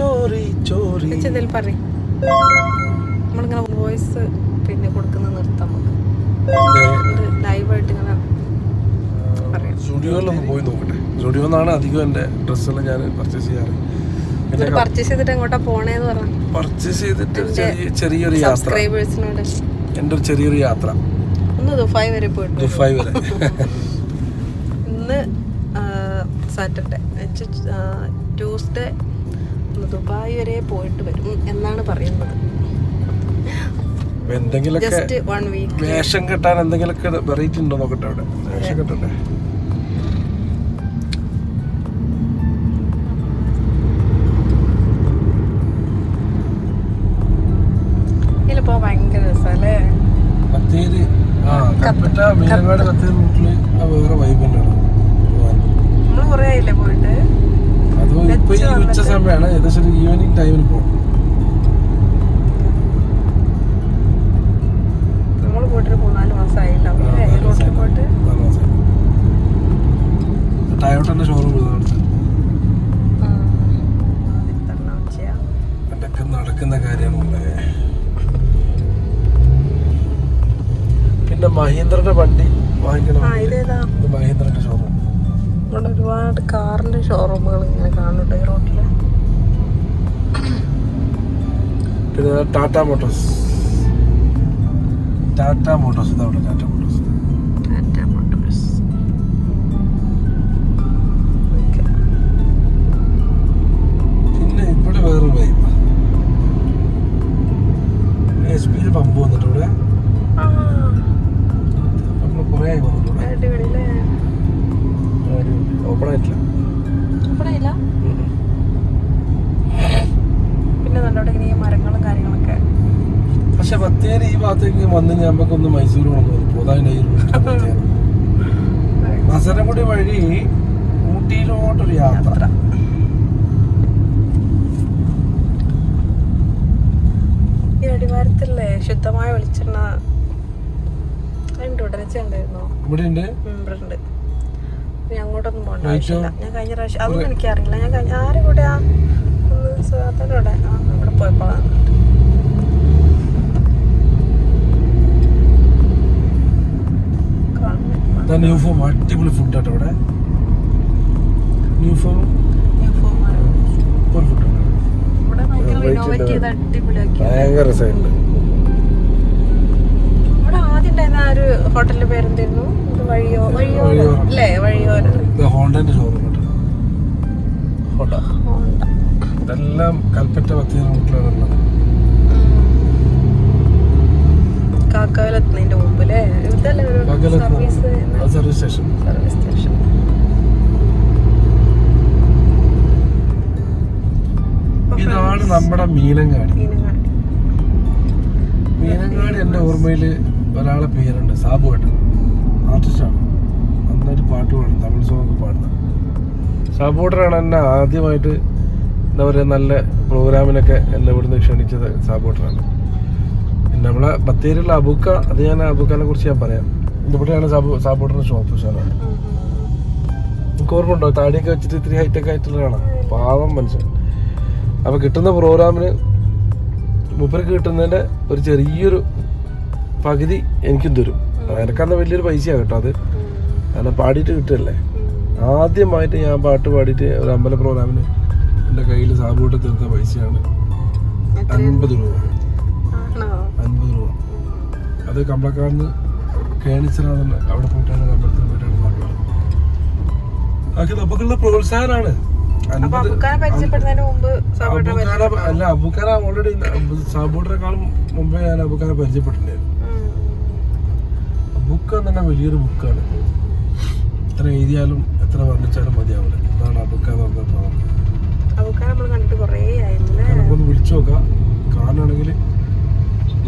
ചോറി ചോറി. എന്തെങ്കിലും പറ നമ്മളിങ്ങനെ വോയിസ് പിന്നെ കൊടുക്കുന്ന നിർത്താം നമുക്ക്. ലൈവായിട്ട് ഇങ്ങനെ സ്റ്റുഡിയോയിലൊന്ന് പോയി നോക്കട്ടെ. സ്റ്റുഡിയോ നിന്നാണ് അധികം എന്റെ ഡ്രസ്സെല്ലാം ഞാൻ പർച്ചേസ് ചെയ്യാറ്. പർച്ചേസ് ചെയ്തിട്ട് എങ്ങോട്ടാ പോണേന്ന് പറഞ്ഞു പർച്ചേസ് ചെയ്തിട്ട് ചെറിയൊരു യാത്ര. എന്റെ ഒരു ചെറിയൊരു യാത്ര. ഒന്ന് ദുബായ് വരെ പോയിട്ട്. ദുബായ് വരെ. ഇന്ന് സാറ്റർഡേ. ട്യൂസ്ഡേ ദുബായ് വരെ പോയിട്ട് വരും എന്നാണ് പറയുന്നത്. ജസ്റ്റ് വൺ വീക്ക് വേഷം കെട്ടാൻ എന്തെങ്കിലുമൊക്കെ വെറൈറ്റി ഉണ്ടോ നോക്കട്ടെ അവിടെ? വേഷം കെട്ടണ്ടേ? നമ്മൾ കൊറേ ആയില്ലേ പോയിട്ട്? ഇപ്പൊ ഈ ഉച്ച സമയമാണ് ഏകദേശം ഒരു ഈവനിങ് ടൈമിൽ പോകും നമ്മൾ പോയിട്ട് മൂന്നാൽ ഈ റോട്ടിൽ പോയിട്ട്. ടയോട്ടന്റെ ഷോറൂം എന്തൊക്കെ നടക്കുന്ന കാര്യമാണ് പിന്നെ മഹീന്ദ്രന്റെ വണ്ടി വാങ്ങിക്കണം? ഇവിടെ ഒരുപാട് കാറിന്റെ ഷോറൂമുകൾ ഇങ്ങനെ കാണുന്നുണ്ട് ഈ റോഡിൽ പിന്നെ ടാറ്റ മോട്ടോഴ്സ്. ടാറ്റ മോട്ടോഴ്സ് ഇതവിടെ ടാറ്റ മോട്ടോഴ്സ്. Route ബത്തേരി. മസനഗുഡി വഴി ഊട്ടിയിലോട്ടൊരു യാത്ര. അടിവാരത്തില്ലേ ശുദ്ധമായ വെളിച്ചെണ്ണ ഇവിടെ ഉണ്ട് ഇനി അങ്ങോട്ടൊന്നും പോകണ്ട ആവശ്യമില്ല. ഞാൻ കഴിഞ്ഞ പ്രാവശ്യം അതൊന്നും എനിക്കറിയില്ല. ഞാൻ കഴിഞ്ഞ ആരും കൂടെയാ ഒന്ന് സുഹൃത്തിന്റെ അവിടെ ആ ഇവിടെ പോയപ്പോഴാണ് കാണുന്നത്. ന്യൂ ഫോം അടിപൊളി ഫുഡ് ആട്ടോ ഇവിടെ ന്യൂ ഫോം ഭയങ്കര രസമുണ്ട് ഹോട്ടലിന്റെ പേരെന്തായിരുന്നു? വഴിയോ വഴിയോ അല്ലേ? വഴിയോരം. ഹോണ്ടന്റെ ഷോറൂം ഹോണ്ട. ഇതെല്ലാം കൽപ്പറ്റ ബത്തേരി റൂട്ടിലാണ് ഉള്ളത്. കാക്കാവിലെത്തുന്നതിന്റെ മുമ്പ് അല്ലേ ഇതല്ലേ service service station service station ഇതാണ് നമ്മുടെ മീനങ്ങാടി. മീനങ്ങാടി. എന്റെ ഓർമ്മയിൽ ഒരാളെ പേരുണ്ട് സാബു ഏട്ടൻ. ആർട്ടിസ്റ്റാണ് നന്നായിട്ട് പാട്ട് പാടും തമിഴ് സോങ് പാടുന്നത് സാബു ഏട്ടനാണ് എന്നെ ആദ്യമായിട്ട് എന്താ പറയുക നല്ല പ്രോഗ്രാമിനൊക്കെ എന്നെ ഇവിടുന്ന് ക്ഷണിച്ചത് സാബു ഏട്ടനാണ്. നമ്മളെ ബത്തേരിയുള്ള അബുക്ക അത് ഞാൻ അബുക്കാനെ കുറിച്ച് ഞാൻ പറയാം. ഇവിടെയാണ് സാബു സാബു ഷോപ്പ് സാറേ. എനിക്ക് ഓർമ്മ താടിയൊക്കെ വെച്ചിട്ട് ഇത്തിരി ഹൈറ്റൊക്കെ ആയിട്ടുള്ളതാണ്. പാവം മനുഷ്യൻ. അപ്പൊ കിട്ടുന്ന പ്രോഗ്രാമിന് മൂപ്പർക്ക് കിട്ടുന്നതിന്റെ ഒരു ചെറിയൊരു പകുതി എനിക്കും തരും. എനക്കന്ന് വലിയൊരു പൈസയാണ് കേട്ടോ അത്. കാരണം പാടിയിട്ട് കിട്ടില്ലേ ആദ്യമായിട്ട് ഞാൻ പാട്ട് പാടിയിട്ട് ഒരു അമ്പല പ്രോഗ്രാമിന് എന്റെ കയ്യിൽ സാബൂട്ട് തീർത്ത പൈസയാണ് അൻപത് രൂപ. അത് കമ്പളക്കാരന് കേണിച്ചനാണെന്ന് അവിടെ പോയിട്ടാണ് കമ്പളത്തിൽ പോയിട്ടാണ് പാട്ട് ബാക്കി അതൊക്കെ നമുക്കുള്ള പ്രോത്സാഹനമാണ് അല്ല അബുക്കാനെ ഓൾറെഡി സാബൂട്ടിനെക്കാളും മുമ്പേ ഞാൻ അബുക്കാനെ പരിചയപ്പെട്ടിട്ടുണ്ടായിരുന്നു. ബുക്ക് തന്നെ വലിയൊരു ബുക്കാണ്. എത്ര എഴുതിയാലും എത്ര വർണിച്ചാലും മതിയാവില്ല. അതാണ് ആ ബുക്ക് എന്ന് പറഞ്ഞ നമുക്കൊന്ന് വിളിച്ചു നോക്കാം. കാണുകയാണെങ്കിൽ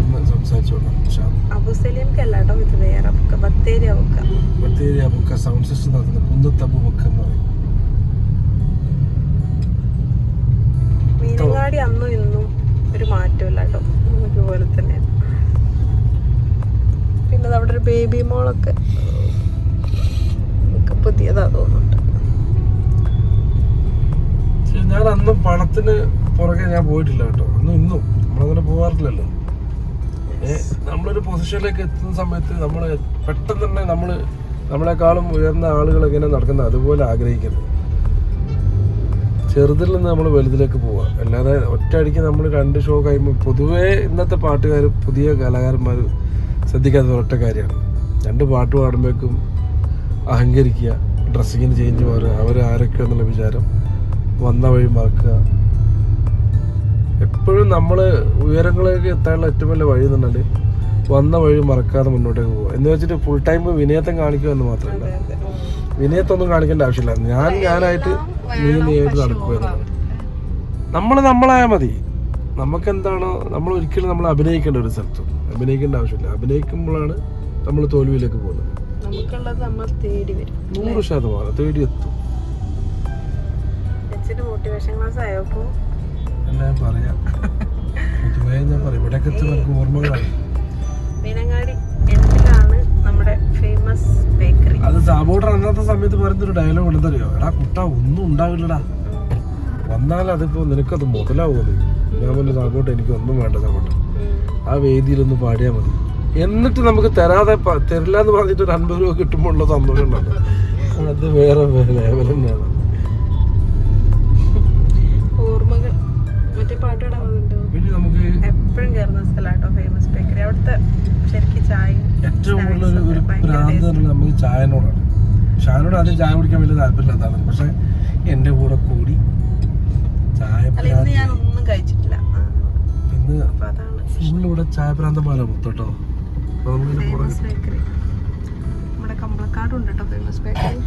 ഒന്ന് സംസാരിച്ചു നോക്കാം. ഇൻഷാ അല്ലാ. അബു സലീംക്ക് അല്ല കേട്ടോ ഇത് വേറെ അബുക്ക ബത്തേരി അബുക്ക ബത്തേരി ആ സൗണ്ട് സിസ്റ്റം നടത്തുന്ന കുന്നത്തബു ബുക്ക് എന്ന് പറയും. മീനങ്ങാടി അന്നും ഇന്നും ഒരു മാറ്റമില്ല കേട്ടോ. ഒരുപോലെ തന്നെ. പിന്നെ അവിടെ ഒരു ബേബി മോളൊക്കെ. ഒക്കെ പുതിയതാ തോന്നുന്നുണ്ട്. ഞാൻ അന്നും പണത്തിന് പുറകെ ഞാൻ പോയിട്ടില്ല കേട്ടോ. അന്നും ഇന്നും നമ്മളങ്ങനെ പോകാറില്ലല്ലോ നമ്മളൊരു പൊസിഷനിലേക്ക് എത്തുന്ന സമയത്ത് നമ്മൾ പെട്ടെന്ന് തന്നെ നമ്മൾ നമ്മളെക്കാളും ഉയർന്ന ആളുകൾ എങ്ങനെ നടക്കുന്നത് അതുപോലെ ആഗ്രഹിക്കരുത്. ചെറുതിൽ നിന്ന് നമ്മൾ വലുതിലേക്ക് പോവുക അല്ലാതെ ഒറ്റയടിക്ക് നമ്മൾ രണ്ട് ഷോ കഴിയുമ്പോൾ പൊതുവേ ഇന്നത്തെ പാട്ടുകാർ പുതിയ കലാകാരന്മാർ ശ്രദ്ധിക്കാത്ത ഒറ്റ കാര്യമാണ്. രണ്ട് പാട്ട് പാടുമ്പോഴേക്കും അഹങ്കരിക്കുക ഡ്രസ്സിങ്ങിന് ചേഞ്ച് മാറുക എന്നുള്ള വിചാരം വന്ന വഴി മറക്കുക. എപ്പോഴും നമ്മൾ ഉയരങ്ങളിലേക്ക് എത്താനുള്ള ഏറ്റവും വലിയ വഴി എന്ന് പറഞ്ഞാൽ വന്ന വഴി മറക്കാതെ മുന്നോട്ടേക്ക് പോകുക എന്ന് വെച്ചിട്ട് ഫുൾ ടൈം വിനയത്തം കാണിക്കുക എന്ന് മാത്രമല്ല. വിനയത്തൊന്നും കാണിക്കേണ്ട ആവശ്യമില്ല. ഞാൻ ഞാനായിട്ട് നീ നീയായിട്ട് നടക്കുക നമ്മൾ നമ്മളായാൽ മതി. നമുക്ക് എന്താണോ നമ്മൾ ഒരിക്കലും നമ്മൾ അഭിനയിക്കേണ്ട ഒരു സ്ഥലത്തും. അഭിനയിക്കേണ്ട ആവശ്യമില്ല. അഭിനയിക്കുമ്പോഴാണ് നമ്മൾ തോൽവിയിലേക്ക് പോകുന്നത്. നൂറ് ശതമാനം. തേടി എത്തും. മോട്ടിവേഷൻ ക്ലാസ് ആയപ്പോ എല്ലാം പറയാം ഞാൻ പറയും ഇവിടെയൊക്കെ നമുക്ക് ഓർമ്മകളാണ്. മീനങ്ങാടി എട്ടിലാണ് നമ്മുടെ ഫേമസ് ബേക്കറി അത് സാബോട്ടർ അന്നത്തെ സമയത്ത് പറയുന്നൊരു ഡയലോഗ് ഉണ്ടെന്നറിയോ? എടാ കുട്ട ഒന്നും ഉണ്ടാവില്ലടാ. വന്നാൽ അതിപ്പോ നിനക്കത് മുതലാവുമത്. ഞാൻ പറഞ്ഞു സാബോട്ട് എനിക്ക് ഒന്നും വേണ്ട സാബോട്ട് ആ വേദിയിലൊന്ന് പാടിയാൽ മതി. എന്നിട്ട് നമുക്ക് തരാതെ തരില്ല എന്ന് പറഞ്ഞിട്ട് ഒരു അൻപത് രൂപ കിട്ടുമ്പോൾ ഉള്ള സന്തോഷം ഉണ്ടല്ലോ അത് വേറെ ലെവൽ തന്നെയാണ്. എപ്പോഴും കയറുന്ന സ്ഥലമാട്ടോ ഫേമസ് ബേക്കറി അവിടുത്തെ ശരിക്കും ചായ ഏറ്റവും കൂടുതൽ ഒരു ഭ്രാന്ത് നമുക്ക് ചായനോടാണ്. ഷാനോട് ആദ്യം ചായ കുടിക്കാൻ വലിയ താല്പര്യമില്ലാത്തതാണ് പക്ഷെ എന്റെ കൂടെ കൂടി ചായ ഞാനൊന്നും കഴിച്ചിട്ടില്ല. ഇന്ന് അപ്പൊ അതാണ് ഫുള്ള് ഇവിടെ ചായ ഫേമസ് ബേക്കറി നമ്മുടെ കമ്പളക്കാടും ഉണ്ട് കേട്ടോ ഫേമസ് ബേക്കറി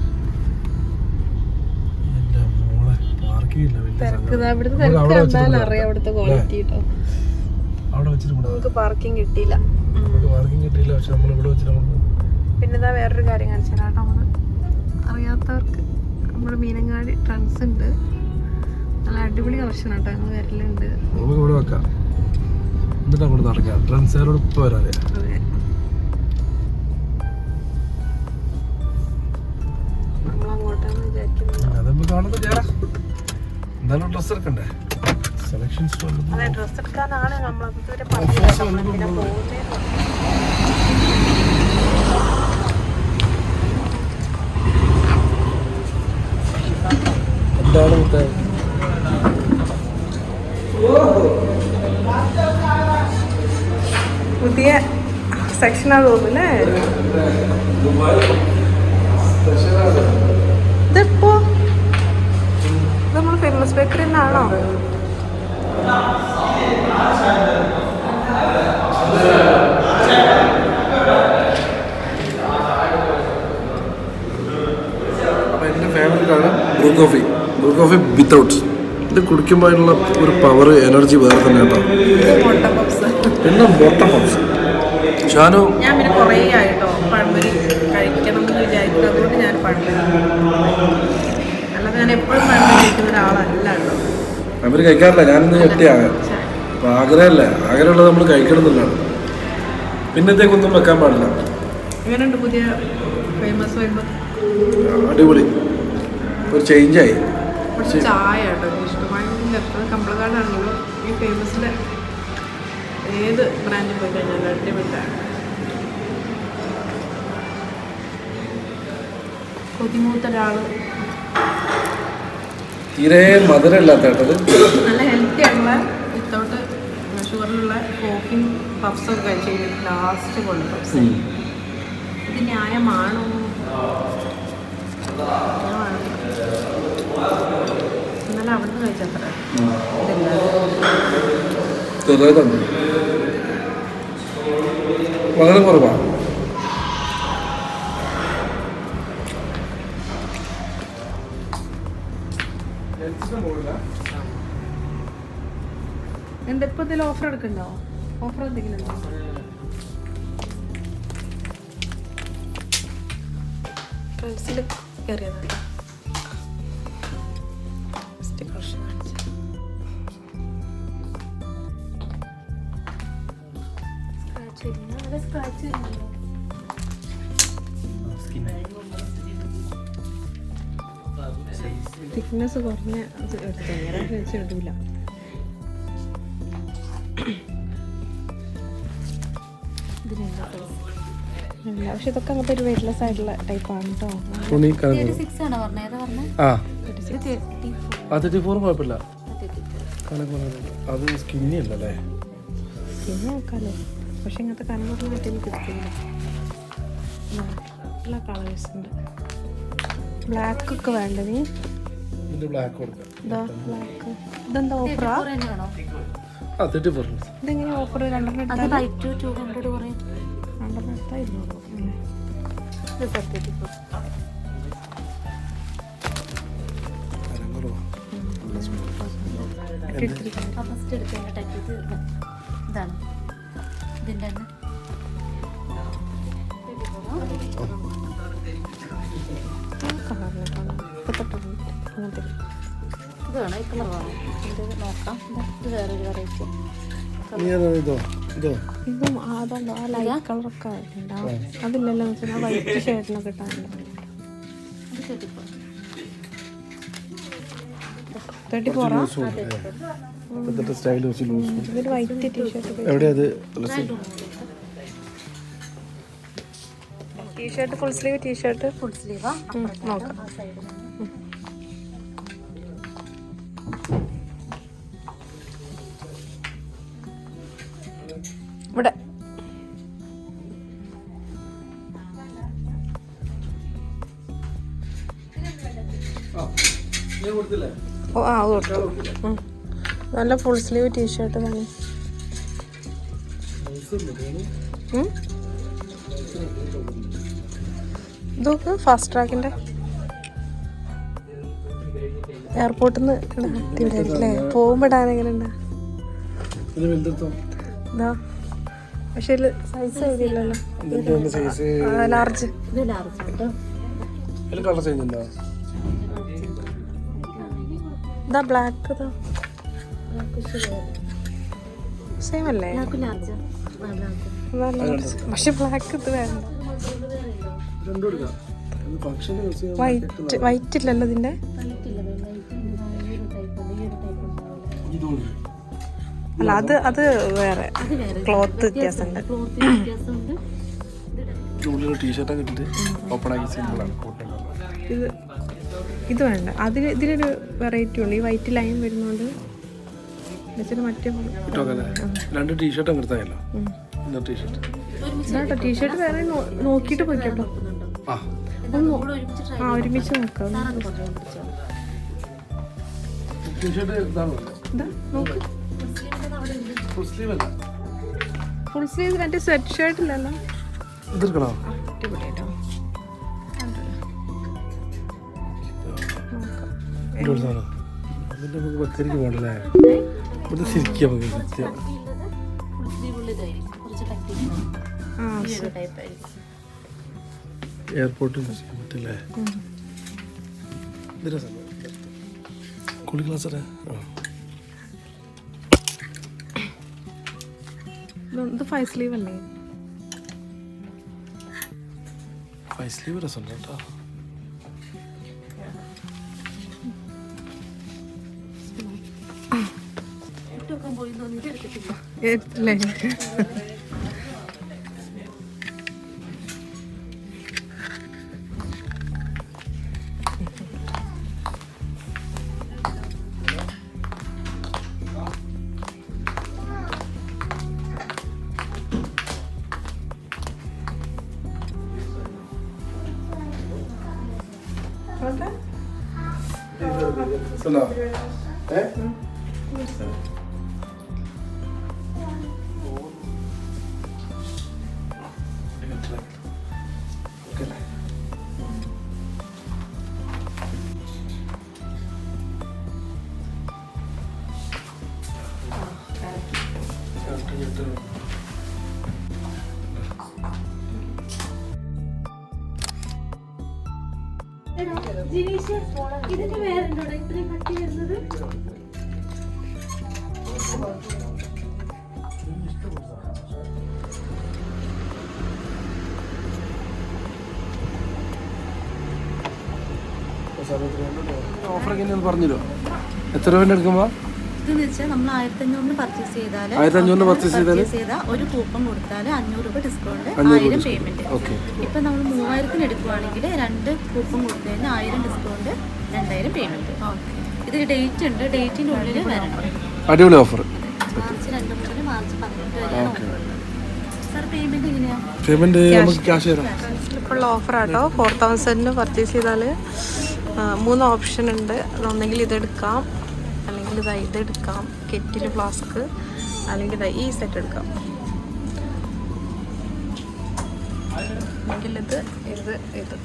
തിരക്ക്. ഇവിടുത്തെ തിരക്ക് കണ്ടാൽ അറിയാം അവിടുത്തെ ക്വാളിറ്റി കേട്ടോ അവിടെ വെച്ചിട്ട് നമുക്ക് പാർക്കിംഗ് കിട്ടിയില്ല. നമുക്ക് പാർക്കിംഗ് കിട്ടിയില്ല. പക്ഷെ നമ്മൾ ഇവിടെ വെച്ചിട്ട് നമുക്ക് പിന്നെ ഇതാ വേറൊരു കാര്യം കാണിച്ചാൽ കേട്ടോ നമ്മൾ അറിയാത്തവർക്ക് നമ്മുടെ മീനങ്ങാടി ട്രൻസ് ഉണ്ട്. നല്ല അടിപൊളി കളക്ഷൻ കേട്ടോ ഞങ്ങൾ വരലുണ്ട്. നമുക്ക് ഇവിടെ വെക്കാം. എന്നിട്ട് അങ്ങോട്ട് നടക്കാം. ട്രൺസുകാരോട് ഇപ്പൊ വരാതെ അതെ. നമ്മൾ വിചാരിക്കുന്നത് അത് നമുക്ക് കാണുന്നത് കയറാം എന്തായാലും ഡ്രസ്സ് എടുക്കണ്ടേ? അതെ ഡ്രസ് എടുക്കാനാണ് നമ്മൾ ഇതുവരെ പറഞ്ഞത്. നമ്മൾ പിന്നെ പോകുന്നേ എന്താണ് മുത്തേ പുതിയ സെക്ഷനാ തോന്നുന്നേ. ഇതിപ്പോ ഇത് നമ്മൾ ഫേമസ് ബേക്കറി തന്നെയാണോ Bru coffee Bru coffee without ഇത് കുടിക്കുമ്പോഴുള്ള ഒരു പവർ എനർജി വേറെ തന്നെ കേട്ടോ. പിന്നെ മുട്ട പപ്സ് ഷാനു? ഞാൻ പിന്നെ കുറേ ആയിട്ടോ. പഴംപൊരി എന്ന് വിചാരിക്കുന്നത് അതുകൊണ്ട് ഞാൻ പഴംപൊരി അല്ലാതെ ഞാൻ എപ്പോഴും പഴംപൊരി കഴിക്കുന്ന ഒരാളല്ല അവർ കഴിക്കാറില്ല. ഞാനിന്ന് പക്ഷേ അപ്പോൾ ആഗ്രഹമല്ല ആഗ്രഹമുള്ളത് നമ്മൾ കഴിക്കണമെന്നുള്ളതാണ്. പിന്നത്തേക്കൊന്നും വെക്കാൻ പാടില്ല. അടിപൊളി. ഒരു ചേഞ്ചായി ചായ ഈ ഫേമസിലെ ഏത് ബ്രാൻഡിൽ പോയി കഴിഞ്ഞാലും തീരെ മധുരമില്ലാത്ത കേട്ടത് നല്ല ഹെൽത്തി ആയിട്ടുള്ള വിത്തൗട്ട് ഷുഗറിലുള്ള കോഫിയും പഫ്സൊക്കെ കഴിച്ച് കഴിഞ്ഞിട്ട് ലാസ്റ്റ് കൊണ്ട് പഫ്സ് ഇത് ന്യായമാണോ? ന്യായമാണ്. എന്നാലും അവിടുന്ന് കഴിച്ചത്ര ഇതല്ല ചെറുതായിട്ടുണ്ട് വളരെ കുറവാണ്. എന്താ ഇപ്പൊ ഇതിൽ ഓഫർ എടുക്കണ്ടോ? ഓഫർ എന്തെങ്കിലും ഉണ്ടോ? ഫ്രണ്ട്സിൽ കയറിയതാണ് സ്ക്രാച്ച് തിക്നെസ് കുറഞ്ഞ എടുത്തു വെച്ച് ഇടൂല ഇല്ല പക്ഷെ ഇതൊക്കെ അങ്ങനത്തെ ഒരു വെയിറ്റ്ലെസ് ആയിട്ടുള്ള കേട്ടോ സിക്സ് ആണ് ആ. തേർട്ടി ഫോർ കുഴപ്പമില്ല. അത് സ്കിന്നി അല്ലേ സ്കിന്നി നോക്കാലോ പക്ഷെ ഇങ്ങനത്തെ കനം കുറഞ്ഞ മറ്റേ കിട്ടില്ല കളേഴ്സ് ഉണ്ട്. ബ്ലാക്ക് ഒക്കെ വേണ്ടത് ബ്ലാക്ക് ഇതെന്താ ഓഫറാ ആ തേർട്ടി ഇതെങ്ങനെ ഓഫർ രണ്ടെണ്ണം അത് എടുത്താൽ ഫൈവ് ടു ടു ഹൺഡ്രഡ് കുറയും. രണ്ടെണ്ണം എടുത്താൽ ഇരുന്നൂറ്. ഇത് ഫോർ ആ ഫസ്റ്റ് എടുക്കേണ്ട ടൈപ്പ് തീർന്നു ഇതാണ്. ഇതിന്റെ തന്നെ. കളറിലേക്കാണ് മുപ്പത്തെട്ട് അങ്ങനത്തെ ഇത് വേണം? ഈ കളർ വേണം ഇത് നോക്കാം. ഇത് വേറൊരു വെറൈറ്റി ഇതോ? അതുണ്ടോ ആ ലൈറ്റ് കളറൊക്കെ ഉണ്ടാവും അതില്ലല്ലോ വെച്ചാൽ ആ വൈറ്റ് ഷർട്ടിനൊക്കെ ഇട്ടാണല്ലോ തേർട്ടി ഫോറാ ഇപ്പോഴത്തെ സ്റ്റൈൽ വെച്ച് ലൂസ് ഇതൊരു വൈറ്റ് ടീഷർട്ട് എവിടെയാ അത് dress T-shirt full sleeve T-shirt full Sleeva നോക്കാം. ഓ ആ കൊടുത്തു നല്ല ഫുൾ സ്ലീവ് ടീഷർട്ട് തന്നെ? ഇതൊക്കെ ഫാസ്റ്റ് ട്രാക്കിന്റെ എയർപോർട്ടിൽ നിന്ന് അടിപൊളിയായിരിക്കില്ലേ പോകുമ്പോൾ ഇടാൻ എങ്ങനെ ഉണ്ടാ ഇത്. പക്ഷെ ഇതിൽ സൈസ് എഴുതിയില്ലല്ലോ. ലാർജ് കളർ ഇതാ ബ്ലാക്ക് ഇതാ. സെയിം അല്ലേ. പക്ഷെ ബ്ലാക്ക് ഇത് വേണ്ട. വൈറ്റ് വൈറ്റ് ഇല്ലല്ലോ ഇതിന്റെ? അല്ല അത് അത് വേറെ. ക്ലോത്ത് വ്യത്യാസമുണ്ട്. ടീഷർട്ടൊക്കെ ഇട്ടിട്ട് ഓപ്പൺ ആക്കി സിമ്പിളാണ് ഇത് ഇത് വേണ്ട. അതിൽ ഇതിലൊരു വെറൈറ്റി ഉണ്ട് ഈ വൈറ്റ് ലൈൻ വരുന്നോണ്ട് മറ്റേ രണ്ട് ടീഷർട്ട് ടീഷർട്ട് ടീഷർട്ട് വേറെ നോക്കിയിട്ട് പോയിക്കോട്ടോ. ആ. ഒരുമിച്ച് ആ ഒരുമിച്ച് നോക്കാം. ഫുൾ സ്ലീവ് മറ്റേ സ്വെറ്റ് ഷർട്ട് ഇല്ലല്ലോ. അടിപൊളിയായിട്ടോ. ഒരു സാധനം അതിന്റെ നമുക്ക് ബത്തേരിക്ക് പോകണ്ടല്ലേ? ഇവിടെ ശരിക്കും നമുക്ക് ആയിരിക്കും എയർപോർട്ടിൽ ചെയ്യാൻ പറ്റില്ലേ? കുളി ക്ലാസ് ഇത് ഫൈവ് സ്ലീവ് അല്ലേ? ഫൈവ് സ്ലീവ് രസമുണ്ട് കേട്ടോ. എടുത്തില്ലേ ഇതിന് വേറെ ഉണ്ടോ ഇത്രയും കട്ടി വരുന്നത്? സമയത്ത് ഓഫർ എങ്ങനെയാന്ന് പറഞ്ഞുതരുമോ? എത്ര രൂപ എടുക്കുമ്പോൾ ഇതെന്ന് വെച്ചാൽ നമ്മൾ ആയിരത്തി അഞ്ഞൂറിന് പർച്ചേസ് ചെയ്താൽ ആയിരത്തി അഞ്ഞൂറിന് പർച്ചേസ് ചെയ്താൽ ഒരു കൂപ്പൺ കൊടുത്താൽ അഞ്ഞൂറ് രൂപ ഡിസ്കൗണ്ട് ആയിരം പേയ്മെന്റ് ഇപ്പൊ ഇപ്പം നമ്മൾ മൂവായിരത്തിന് എടുക്കുവാണെങ്കിൽ രണ്ട് കൂപ്പൺ കൊടുത്തു കഴിഞ്ഞാൽ ആയിരം ഡിസ്കൗണ്ട് രണ്ടായിരം പേയ്മെന്റ് ഇതിൽ ഡേറ്റ് ഉണ്ട്. ഡേറ്റിന്റെ ഉള്ളിൽ വരണം. അടിപൊളി ഓഫർ മാർച്ച് രണ്ട് മുതൽ മാർച്ച് പതിനെട്ട് വരെ ഓഫർ പേയ്മെന്റ് എങ്ങനെയാ? പേയ്മെന്റ് നമുക്ക് ക്യാഷ് തരാം. ഇപ്പോൾ ഓഫർ ആട്ടോ. ഫോർ തൗസൻഡിന് പർച്ചേസ് ചെയ്താൽ മൂന്ന് ഓപ്ഷൻ ഉണ്ട്. ഒന്നെങ്കിൽ ഇതെടുക്കാം അല്ലെങ്കിൽ ഇത് ഇതെടുക്കാം കെറ്റിൽ ഫ്ലാസ്ക് അല്ലെങ്കിൽ ഈ സെറ്റ് എടുക്കാം. ഇത് ഇത് ഇത്.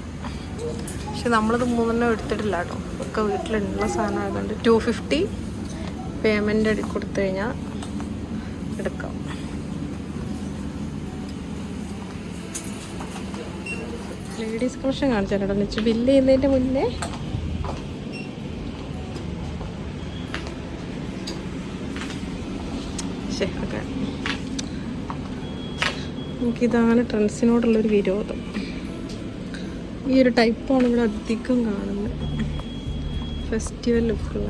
പക്ഷെ നമ്മളിത് മൂന്നെണ്ണം എടുത്തിട്ടില്ല കേട്ടോ. ഒക്കെ വീട്ടിലുള്ള സാധനം ആയതുകൊണ്ട് ടു ഫിഫ്റ്റി പേയ്മെന്റ് കൊടുത്തു കഴിഞ്ഞാൽ എടുക്കാം. ലേഡീസ് കളക്ഷൻ കാണിച്ചാലോ വെച്ച് ബില്ല് ചെയ്യുന്നതിന്റെ മുന്നേ ശേ ഓക്കെ നമുക്കിതാണ് ട്രെൻഡ്സിനോടുള്ളൊരു വിരോധം. ഈ ഒരു ടൈപ്പാണ് ഇവിടെ അധികം കാണുന്നത്. ഫെസ്റ്റിവൽ ലുക്കുള്ള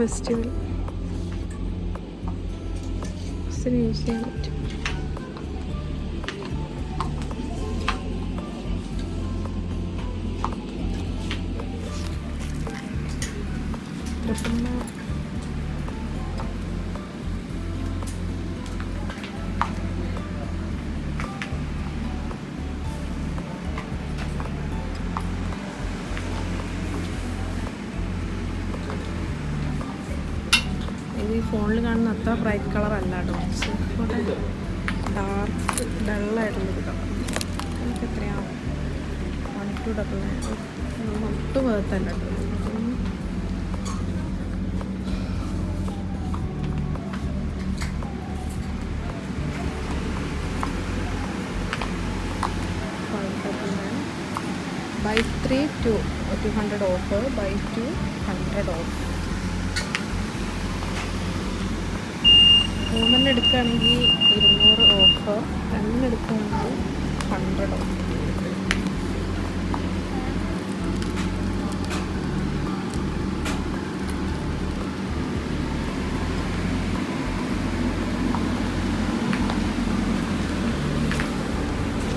ഫെസ്റ്റിവൽ യൂസ് ചെയ്യാൻ പറ്റും. Three two two hundred off buy two hundred off മൂന്നെണ്ണം എടുക്കുകയാണെങ്കിൽ ഇരുന്നൂറ് ഓഫ് രണ്ടെണ്ണം എടുക്കുകയാണെങ്കിൽ ഹൺഡ്രഡ് ഓഫ്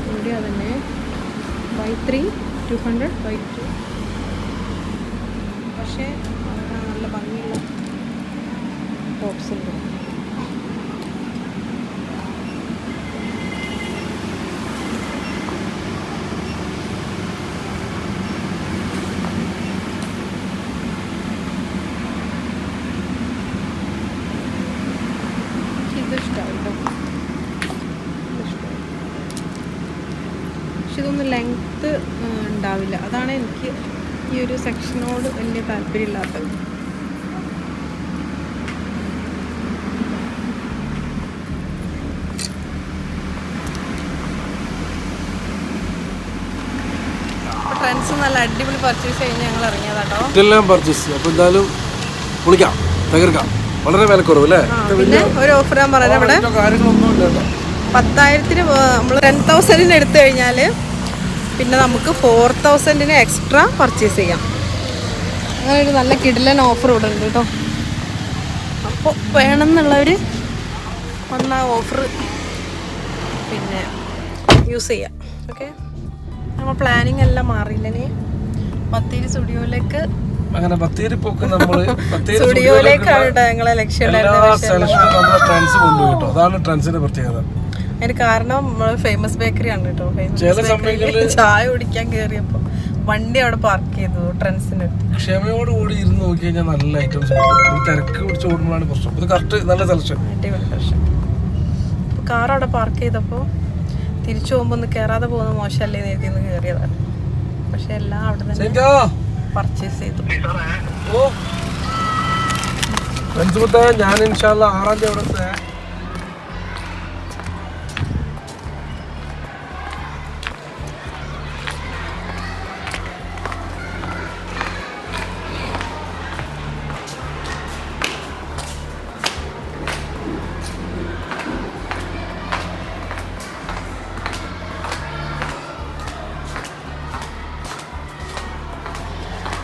ഇവിടെ അതന്നെ buy three two hundred buy two പക്ഷേ നല്ല ഭംഗിയുള്ള ടോപ്സ് ഉണ്ട് ഇത് ഇഷ്ടമാണ് കേട്ടോ ഇഷ്ടമായി പക്ഷെ ഇതൊന്നും ലെങ്ത്ത് ഉണ്ടാവില്ല അതാണ് എനിക്ക് സെക്ഷനോട് വലിയ താല്പര്യമില്ലാത്തത്. നല്ല അടിപൊളി പർച്ചേസ് കഴിഞ്ഞ് ഞങ്ങൾ ഇറങ്ങിയതാട്ടോ ഇതെല്ലാം പർച്ചേസ് അപ്പോൾ എന്തായാലും പൊളിക്കാം തകർക്കാം. വളരെ വിലക്കുറവ് അല്ലേ? പിന്നെ ഒരു ഓഫർ ഞാൻ ഇവിടെ പത്തായിരത്തിന് നമ്മൾ ടെൻ തൗസൻഡിന് എടുത്തു കഴിഞ്ഞാൽ പിന്നെ നമുക്ക് ഫോർ തൗസൻഡിന് എക്സ്ട്രാ പർച്ചേസ് ചെയ്യാം. അങ്ങനെ ഒരു നല്ല കിടിലൻ ഓഫർ ഇവിടെ ഉണ്ട് കേട്ടോ. അപ്പോൾ വേണമെന്നുള്ളവർ വന്ന ഓഫർ പിന്നെ യൂസ് ചെയ്യാം. ഓക്കെ നമ്മൾ പ്ലാനിങ് എല്ലാം മാറിയില്ലേ ബത്തേരി സ്റ്റുഡിയോയിലേക്ക് അങ്ങനെ ബത്തേരി പോക്ക് നമ്മൾ സ്റ്റുഡിയോയിലേക്കാണ് ഞങ്ങളെ ലക്ഷ്യം എല്ലാ ഉണ്ടായിരുന്നത് പക്ഷേ സെലക്ഷനും നമ്മളെ ട്രെൻഡ്സ് കൊണ്ടുപോയി കേട്ടോ. അതാണ് ട്രെൻഡ്സിന്റെ പ്രത്യേകത. അതിന് കാരണം ഫേമസ് ബേക്കറി ആണ് കേട്ടോ. ഫേമസ് സമയങ്ങളിൽ ചായ കുടിക്കാൻ കയറിയപ്പോൾ വണ്ടി അവിടെ പാർക്ക് ചെയ്തു ട്രെൻസിന് ക്ഷമയോട് കൂടി ഇരുന്ന് നോക്കി കഴിഞ്ഞാൽ നല്ല ഐറ്റംസ് തിരക്ക് പിടിച്ച് ഓടുമ്പോഴാണ് പ്രശ്നം. ഇത് കറക്റ്റ് നല്ല സെലക്ഷൻ അടിപൊളി കാർ അവിടെ പാർക്ക് ചെയ്തപ്പോൾ തിരിച്ചു പോകുമ്പോൾ ഒന്ന് കയറാതെ പോകുന്ന മോശമല്ലേ നേരത്തെ ഒന്ന് കയറിയതാണ് പക്ഷെ എല്ലാം അവിടെ തന്നെ പർച്ചേസ് ചെയ്തു. ഓ. ഞാൻ ഇൻഷാല്ല ആറാം തീയതി അവിടെ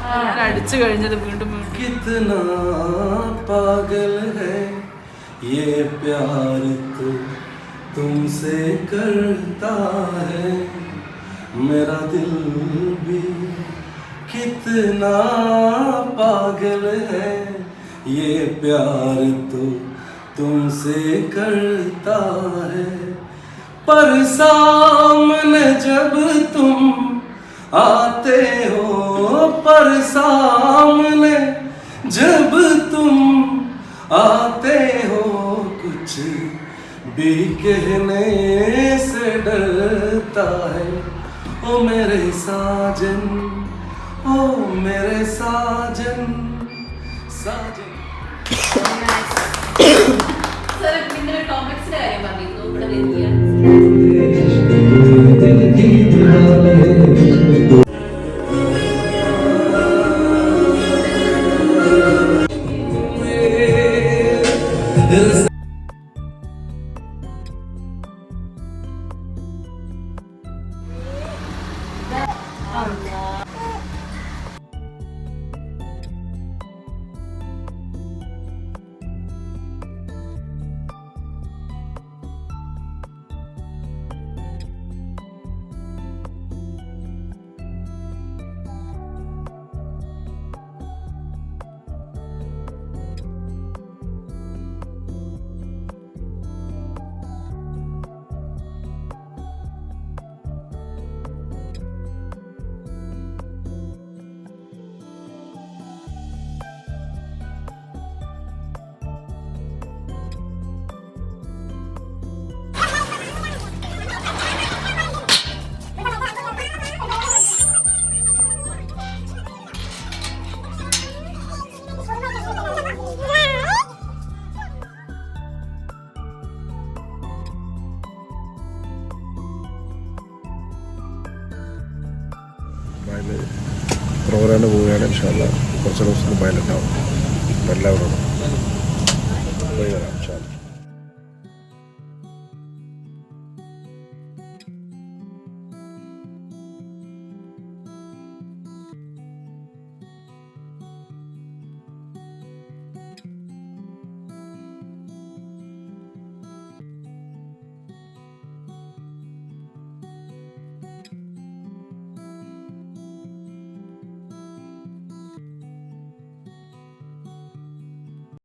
എത്താം. അടിച്ചു കഴിഞ്ഞത് വീണ്ടും വീണ്ടും कितना पागल है ये प्यार तो तुमसे करता है मेरा दिल भी कितना पागल है ये प्यार तो तुमसे करता है पर सामने जब तुम आते हो पर सामने जब तुम आते हो कुछ भी कहने से डरता है। ओ मेरे साजन ओ मेरे साजन साजन। सर इतने टॉपिक्स आए बाकी तो पढ़ लेती है വരുന്നത് പ്രോഗ്രാമിന് പോവുകയാണ് ഇൻഷാല്ല കുറച്ച് ദിവസത്തിന് പൈലറ്റാവും എല്ലാവരോടും പോയി വരാം.